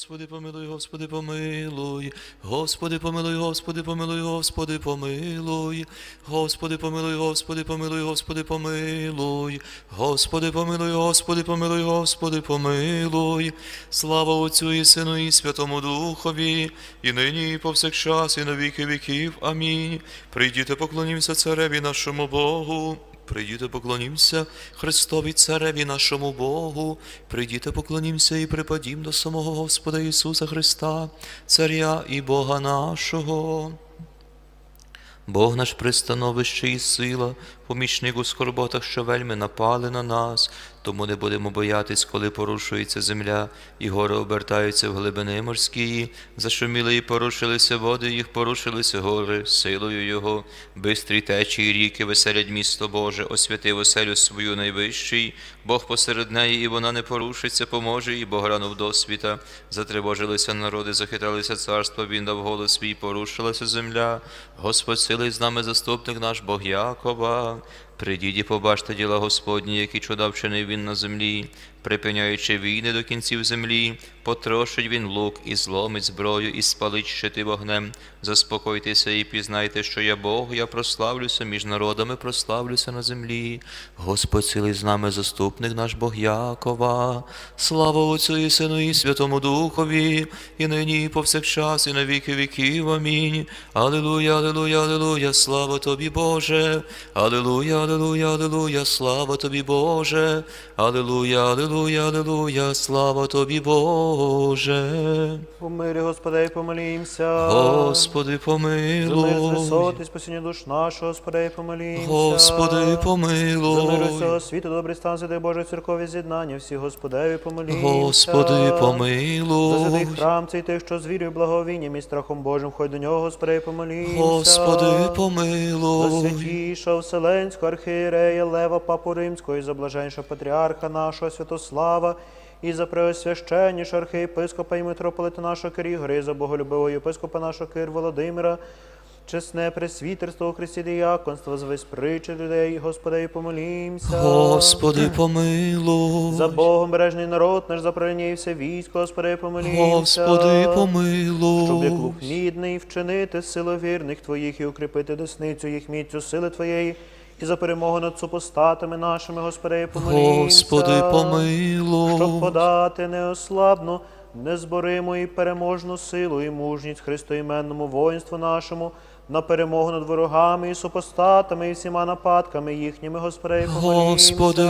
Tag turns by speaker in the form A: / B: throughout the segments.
A: Господи, помилуй, Господи, помилуй, Господи, помилуй. Господи, помилуй, Господи, помилуй, Господи, помилуй. Господи, помилуй, Господи, помилуй, Господи, помилуй. Господи, помилуй, Господи, помилуй, Слава Отцю і Сину і Святому Духові, і нині, і повсякчас, і на віки віків. Амінь. Прийдіте, поклонімося цареві нашому Богу. Прийдіте, поклонімося Христові Цареві нашому Богу, прийдіте, поклонімося і припадім до самого Господа Ісуса Христа, Царя і Бога нашого. Бог наш пристановище і сила, помічник у скорботах, що вельми напали на нас, тому не будемо боятись, коли порушується земля, і гори обертаються в глибини морські, зашуміли і порушилися води, їх порушилися гори, силою Його, бистрі течії ріки, веселять місто Боже, освятив оселю свою найвищий, Бог посеред неї, і вона не порушиться, поможе, і Бог ранув досвіта. Затривожилися народи, захиталися царства, він дав голос свій, порушилася земля. Господь силий з нами заступник наш Бог Якова. Придіть і побачте діла Господні, які чуда вчинив він на землі, припиняючи війни до кінців землі, потрошить він лук і зломить зброю, і спалить щити вогнем. Заспокойтеся і пізнайте, що я Бог, я прославлюся між народами, прославлюся на землі. Господь силий з нами, заступник наш Бог Якова. Слава Отцю і Сину і Святому Духові, і нині, і повсякчас, і на віки віків. Амінь. Алілуя, алілуя, алілуя, слава тобі, Боже. Алілуя, алілуя, алілуя, слава тобі, Боже. Алілуя, алілуя, алілуя, слава тобі, Боже.
B: У мирі, Господи, помолімся.
A: Господи,
B: За мир з
A: помилуй.
B: висоти, спасіння душ нашого, Господи, помолімся.
A: Господи,
B: За мир
A: помилуй.
B: усього світу, добрий стан, святий Божий церкові з'єднання, всі Господеві помолімся.
A: Господи,
B: За
A: помилуй.
B: святий храм цей тих, що з вірою, благовінням і страхом Божим, ходь до нього, Господи, помолімся.
A: Господи,
B: За
A: помилуй.
B: святішого Вселенського архієрея Лева Папу Римського і за блаженшого патріарха нашого Святослава, і за преосвященнішого архієпископа і митрополита нашого Кирігора, і за боголюбивого єпископа нашого Кир Володимира, чесне пресвітерство у Христі діяконство, за весь притчі людей, Господи, помолімся.
A: Господи, помилуй.
B: За Богом бережний народ наш, за і все військо, Господи, помолімся.
A: Господи,
B: Щоб як
A: помилуй.
B: лук мідний вчинити силу вірних Твоїх і укріпити десницю їх міцю сили Твоєї, і за перемогу над супостатами нашими, Господи, помолімся.
A: Господи,
B: Щоб подати неослабну, незбориму і переможну силу і мужність Христоіменному воїнству нашому, на перемогу над ворогами і супостатами, і всіма нападками їхніми, Господи, помолімся.
A: Господи,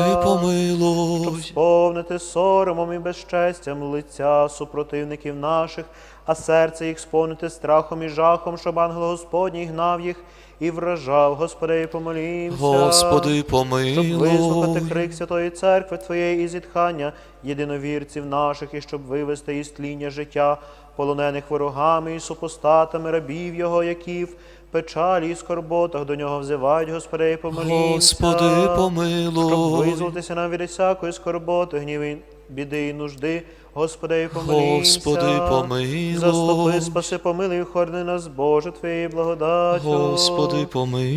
B: Щоб сповнити соромом і безчестям лиця супротивників наших, а серце їх сповнити страхом і жахом, щоб ангел Господній гнав їх і вражав, Господи, помолімся.
A: Господи,
B: Щоб вислухати крик Святої Церкви Твоєї і зітхання єдиновірців наших, і щоб вивести із тління життя полонених ворогами і супостатами рабів Його, які в печалі і скорботах до нього взивають, Господи, помолімся.
A: Господи, помилуй.
B: Щоб
A: помилуй.
B: визволитися нам від всякої скорботи, гніви, біди і нужди, Господи, помилуйся.
A: Господи, помилуй.
B: Заступи, спаси, помилуй, хорни нас, Боже, Твоєю благодаттю.
A: Господи,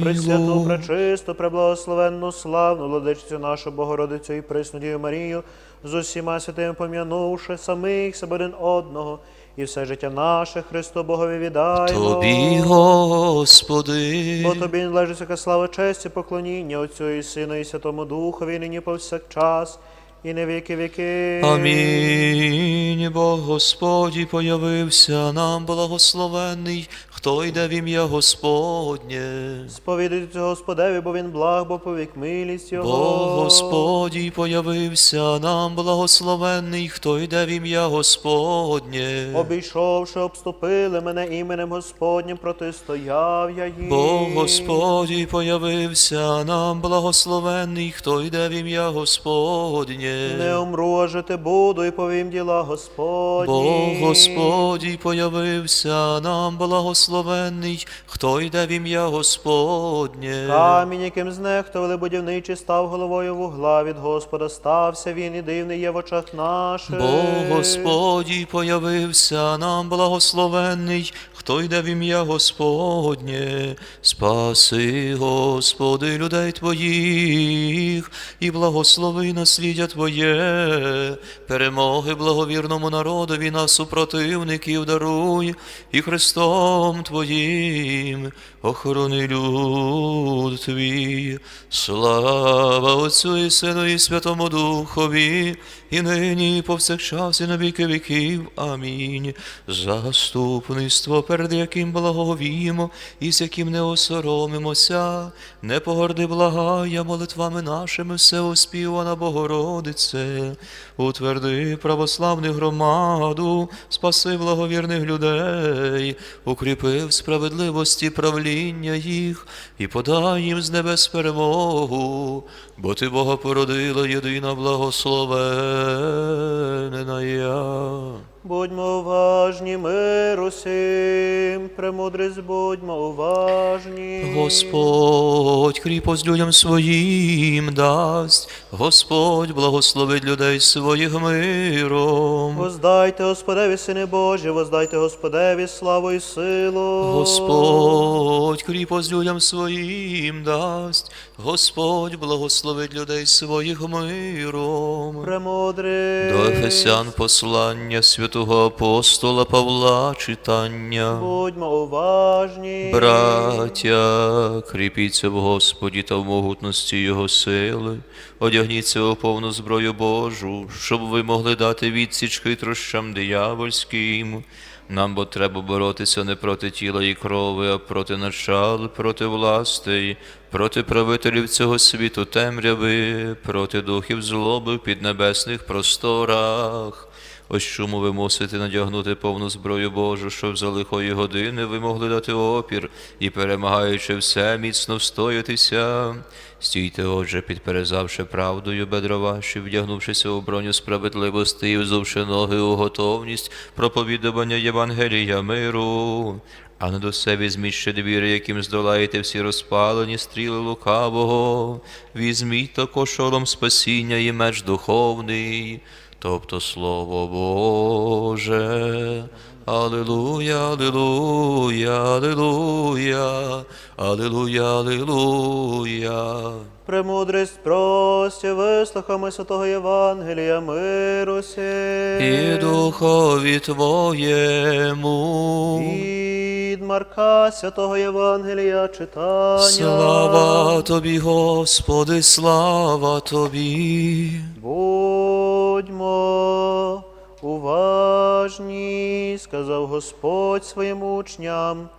B: Пресвяту, пречисту, преблагословенну, славну, владичцю нашу Богородицю і Преснодію Марію, з усіма святими пом'янувши самих себе один одного, і все життя наше Христу Богові віддаємо.
A: Тобі, Господи.
B: Бо тобі належить всяка слава, честь і поклоніння Отцю і Сину і Святому Духові, нині повсякчас, і на віки віки.
A: Амінь. Бог Господь появився нам благословенний, хто йде в ім'я Господнє.
B: Сповідуйте Господеві, бо він благ, бо повік милість Його.
A: Бог Господь появився нам благословенний, хто йде в ім'я Господнє.
B: Обійшовши, обступили мене іменем Господнім, протистояв я їм.
A: Бог Господь появився нам благословенний, хто йде в ім'я Господнє.
B: Не умру, а жити буду, і повім діла Господні.
A: Бог Господь появився нам благословенний, благословенний, хто йде в ім'я Господнє.
B: Камінь, яким знехтували будівничі, став головою вугла від Господа, стався він і дивний є в очах наших.
A: Бо Господій появився нам благословенний, хто йде в ім'я Господнє, спаси, Господи, людей Твоїх, і благослови насліддя Твоє, перемоги благовірному народові на супротивників даруй, і Христом Твоїм охорони люд Твій. Слава Отцю і Сину і Святому Духові, і нині, і повсякчас, і на віки віків. Амінь. Заступництво, перед яким благовіємо, і з яким не осоромимося, не погорди благая молитвами нашими все оспівана Богородице, утверди православну громаду, спаси благовірних людей, укріпи в справедливості правління їх і подай їм з небес перемогу, бо ти Бога породила єдина благословенна я.
B: Будьмо уважні, миру сим, премудрість будьмо уважні.
A: Господь кріпость людям своїм дасть, Господь благословить людей своїх миром.
B: Воздайте Господеві, Сини Божі, воздайте Господеві славу і силу.
A: Господь кріпость людям своїм дасть, Господь благословить людей своїх миром.
B: Премудрість.
A: До Ефесян послання святого апостола Павла читання.
B: Будьмо уважні.
A: Браття, кріпіться в Господі та в могутності Його сили, одягніться у повну зброю Божу, щоб ви могли дати відсіч хитрощам диявольським. Нам бо треба боротися не проти тіла і крови, а проти начал, проти властей, проти правителів цього світу темряви, проти духів злоби в піднебесних просторах. Ось чому ви мусите надягнути повну зброю Божу, щоб за лихої години ви могли дати опір і, перемагаючи все, міцно встоятися. Стійте, отже, підперезавши правдою бедра ваші, вдягнувшися у броню справедливості і взувши ноги у готовність проповідування Євангелія миру. А не до себе візьміть ще двіри, яким здолаєте всі розпалені стріли лукавого. Візьміть також шолом спасіння і меч духовний тобто Слово Боже. Алілуя, алілуя, алілуя, алілуя, алілуя.
B: Премудрість прості, вислухами святого Євангелія миру сим.
A: І духові Твоєму.
B: Від Марка святого Євангелія читання.
A: Слава Тобі, Господи, слава Тобі.
B: Будьмо уважні, сказав Господь своїм учням.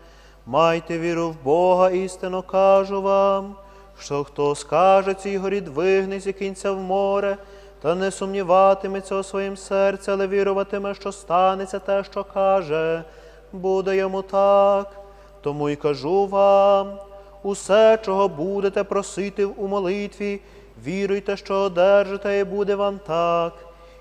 B: Майте віру в Бога, істинно кажу вам, що хто скаже цій горі двигнись і кінця в море, та не сумніватиметься у своїм серці, але віруватиме, що станеться те, що каже, буде йому так. Тому й кажу вам, усе, чого будете просити у молитві, віруйте, що одержите, і буде вам так.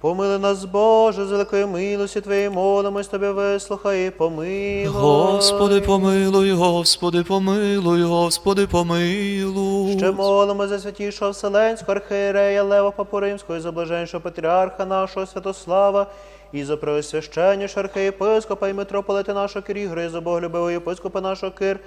B: Помили нас, Боже, з великої милості Твоєї молимось Тобі, вислухай і помилуй.
A: Господи, помилуй, Господи, помилуй, Господи, помилуй.
B: Ще молимо за святішого Вселенського архієрея Лева Папу Римського, і за блаженшого патріарха нашого Святослава, і за преосвященніша архієпископа і митрополита нашого Кирігора, і за боголюбивого єпископа нашого Кир,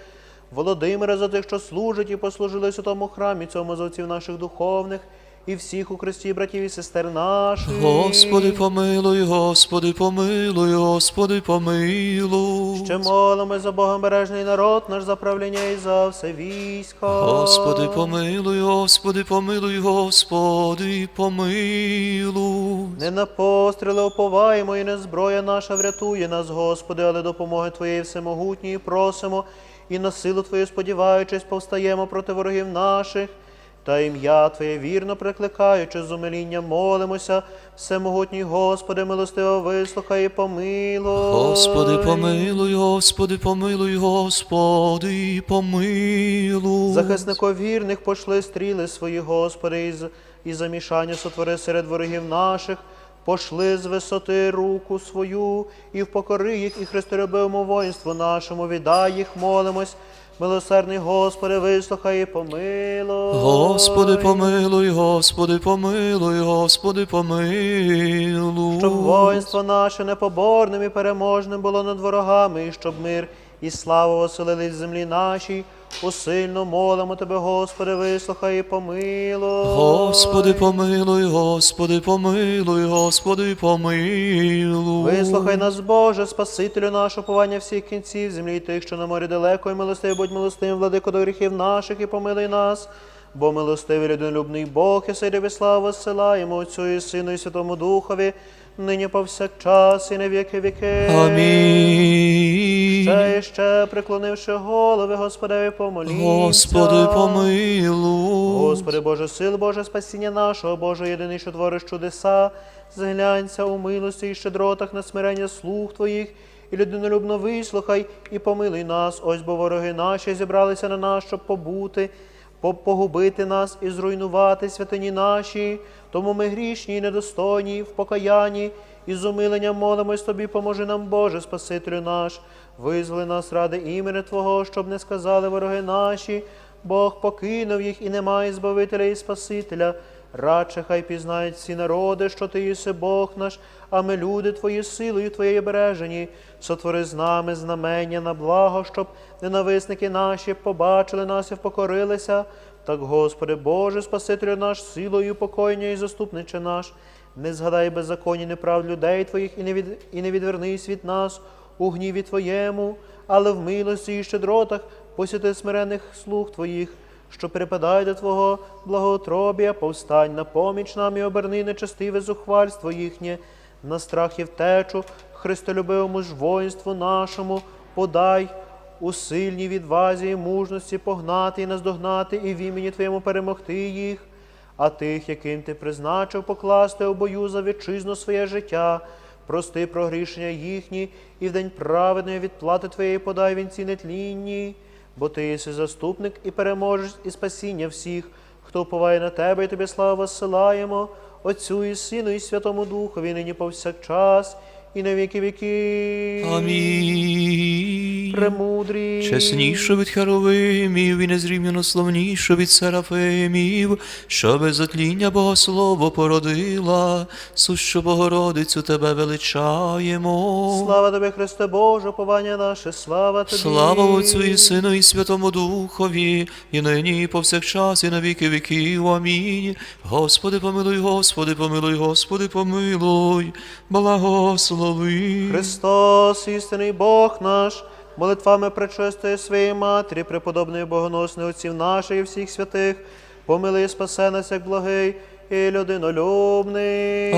B: Володимира за тих, що служать і послужили святому храмі, цьому за отців наших духовних, і всіх у Христі, братів і сестер наших.
A: Господи, помилуй, Господи, помилуй, Господи, помилуй.
B: Ще молимо за Богом бережний народ наш за правління і за все військо.
A: Господи, помилуй, Господи, помилуй, Господи, помилуй.
B: Не на постріли уповаємо, і не зброя наша врятує нас, Господи, але допомоги Твоєї всемогутньої просимо. і на силу Твою сподіваючись, повстаємо проти ворогів наших. Та ім'я Твоє вірно прикликаючи, з умилінням молимося, всемогутній Господи, милостиво вислухай і помилуй.
A: Господи, помилуй, Господи, помилуй, Господи, помилуй.
B: Захиснико вірних пошли стріли свої, Господи, і, і замішання сотвори серед ворогів наших, пошли з висоти руку свою, і впокори їх, і христолюбивому воїнству нашому, віддай їх, молимось. Милосердний Господи, вислухай і помилуй.
A: Господи, помилуй, Господи, помилуй, Господи, помилуй.
B: Щоб воїнство наше непоборним і переможним було над ворогами, і щоб мир і слава оселились в землі нашій. Усильно молимо Тебе, Господи, вислухай і помилуй.
A: Господи, помилуй, Господи, помилуй, Господи, помилуй.
B: Вислухай нас, Боже, Спасителю нашого повання всіх кінців землі, і тих, що на морі далеко, і милостивий, будь милостивим, владико до гріхів наших, і помилуй нас. Бо милостивий людинолюбний Бог, і сей славу зсилаємо Отцю і Сину, і Святому Духові, нині повсякчас, і на віки віки.
A: Амінь.
B: Ще і ще, преклонивши голови, Господеві, помолімся.
A: Господи, помилуй.
B: Господи Боже, сил Боже, спасіння нашого, Боже, єдиний, що твориш чудеса, зглянься у милості і щедротах на смирення слуг Твоїх, і людинолюбно вислухай і помилуй нас, ось бо вороги наші зібралися на нас, щоб побути, по- погубити нас і зруйнувати святині наші. Тому ми грішні і недостойні в покаянні, і з умиленням молимось Тобі, поможи нам, Боже, Спасителю наш, визволи нас ради імені Твого, щоб не сказали вороги наші, Бог покинув їх і немає Збавителя і Спасителя. Радше хай пізнають всі народи, що ти єси Бог наш, а ми люди Твої силою Твоєї бережені. Сотвори з нами знамення на благо, щоб ненависники наші побачили нас і впокорилися. Так, Господи, Боже, Спасителю наш, силою покоєння і заступниче наш. Не згадай беззаконні неправд людей Твоїх і не, від, і не відвернись від нас у гніві Твоєму, але в милості і щедротах посіти смирених слуг Твоїх, що припадає до Твого благоотробія, повстань на поміч нам і оберни нечестиве зухвальство їхнє, на страх і втечу, Христолюбивому ж воїнству нашому, подай у сильній відвазі і мужності погнати і наздогнати, і в імені Твоєму перемогти їх, а тих, яким ти призначив покласти у бою за вітчизну своє життя, прости прогрішення їхні, і в день праведної відплати Твоєї подай вінці нетлінні, бо ти єси заступник і переможець, і спасіння всіх, хто уповає на тебе, і тобі славу силаємо, Отцю і Сину, і Святому Духові, нині повсякчас, і на віки віки.
A: Амінь.
B: Премудрі.
A: Чесніше від Херовимів і незрівняно славніше від Серафимів, що без затління Богослово породила, сущу Богородицю тебе величаємо.
B: Слава тобі, Христе Боже, повання наше, слава тобі.
A: Слава Отцю і Сину, і Святому Духові, і нині, і повсякчас, і на віки віків. Амінь. Господи, помилуй, Господи, помилуй, Господи, помилуй, благослови.
B: Христос, істинний Бог наш, молитвами пречистої своєї Матері, преподобної богоносної отців наших і всіх святих, помилуй і спасе нас, як благий і людинолюбний.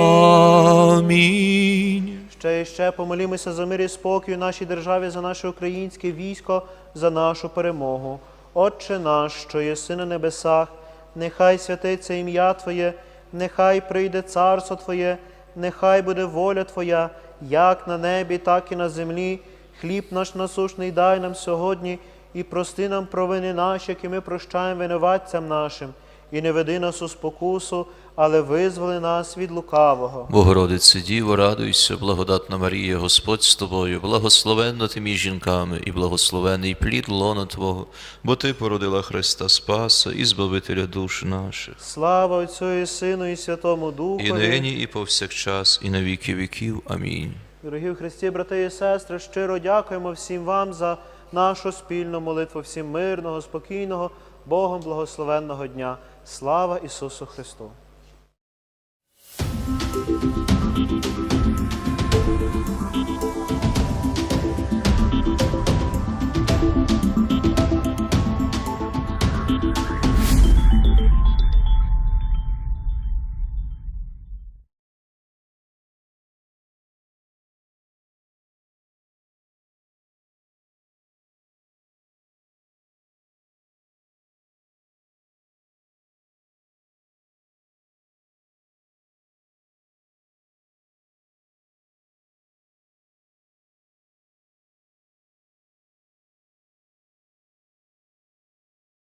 A: Амінь.
B: Ще і ще помолімося за мир і спокій у нашій державі, за наше українське військо, за нашу перемогу. Отче наш, що єси на небесах, нехай святиться ім'я Твоє, нехай прийде царство Твоє, нехай буде воля Твоя, як на небі, так і на землі. Хліб наш насушний дай нам сьогодні, і прости нам провини наші, які ми прощаємо винуватцям нашим, і не веди нас у спокусу, але визволи нас від лукавого.
A: Богородице Діво, радуйся, благодатна Марія, Господь з тобою, благословенна ти між жінками, і благословений плід лона Твого, бо Ти породила Христа Спаса і Збавителя душ наших.
B: Слава Отцю і Сину, і Святому Духові.
A: І нині, і повсякчас, і на віки віків. Амінь.
B: Дорогі в Христі, брати і сестри, щиро дякуємо всім вам за нашу спільну молитву, всім мирного, спокійного, Богом благословенного дня. Слава Ісусу Христу!